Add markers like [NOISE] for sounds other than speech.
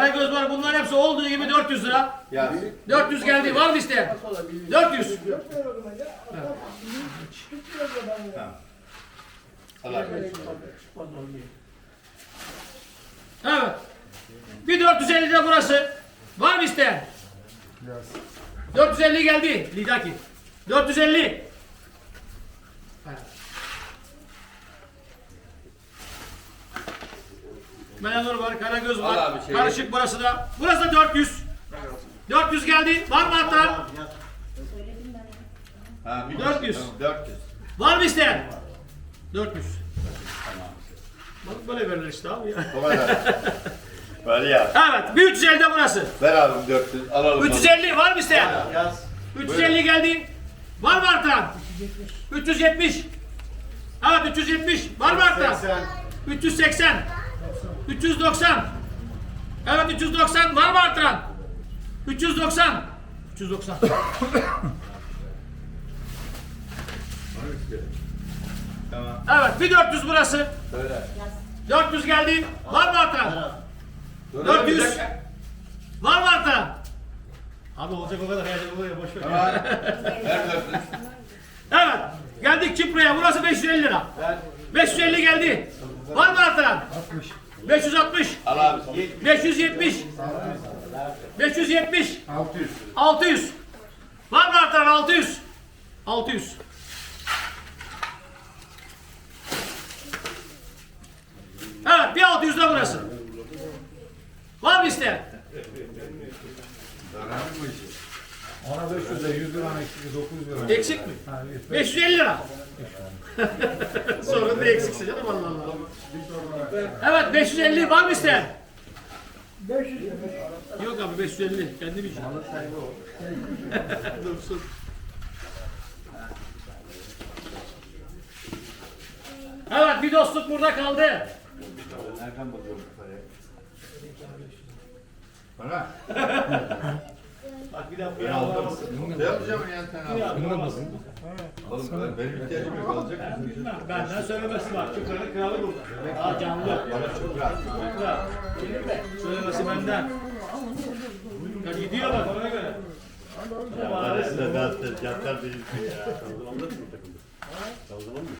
Karagöz var. Bunların hepsi olduğu gibi 400 lira. Yaz. 400 geldi. Var mı isteyen? 400. Al abi. Evet. Bir 450 de burası. Var mı isteyen? 450 geldi. Lidaki. 450. Evet. Menenur var, Karagöz var. Al abi şeyi. Karışık burası da. Burası da 400. 400 geldi. Var mı hatta? Ha, bir 400. Tamam, 400. Var mı isteyen? 400. Tamam. Bak böyle verilir işte abi ya. Kolay. Ver ya. Evet, bir 350 de burası. Ver abim 400. Alalım. 350 var mı isteyen? Yaz. 350 geldi. Var mı artan? 370. Evet 370. Var mı artan? 380. 390. Evet 390. Var mı artan? 390. 390. Tamam. Evet bir 400 burası. Söyle. 400 geldi. Var mı artan? 400. Var mı artan? Abi olacak o kadar hayal buraya boş ver. Tamam. Ver 400. Evet. Geldik Kipra'ya. Burası 550 lira. Ver. 550 geldi. Var mı artan? 560. Al abi. 570. 570. 600. 600. Var mı artan 600? 600. Evet bir 600 de burası. Var mı isteyen? Ona 500 lira, 100 lira eksik, 900 lira. Eksik mi? Ha, evet. 550 lira. [LAUGHS] Eksikse canım Allah Allah. Evet 550 var mı isteyen? 500 Yok abi 550 kendim için. [LAUGHS] Dursun. Evet bir dostluk burada kaldı. Nereden bakıyorum paraya? Bana. [LAUGHS] Bak bir daha. Ne yapacağım ya sen? Bunu da basın. Oğlum ben- benim ihtiyacım yok alacak mısın? Benden söylemesi var. Çukur'un kralı burada. Daha canlı. Bana çok rahat. Kral. Söylemesi benden. Ya gidiyor bak ona göre. Sedat Yatkar değilsin ya.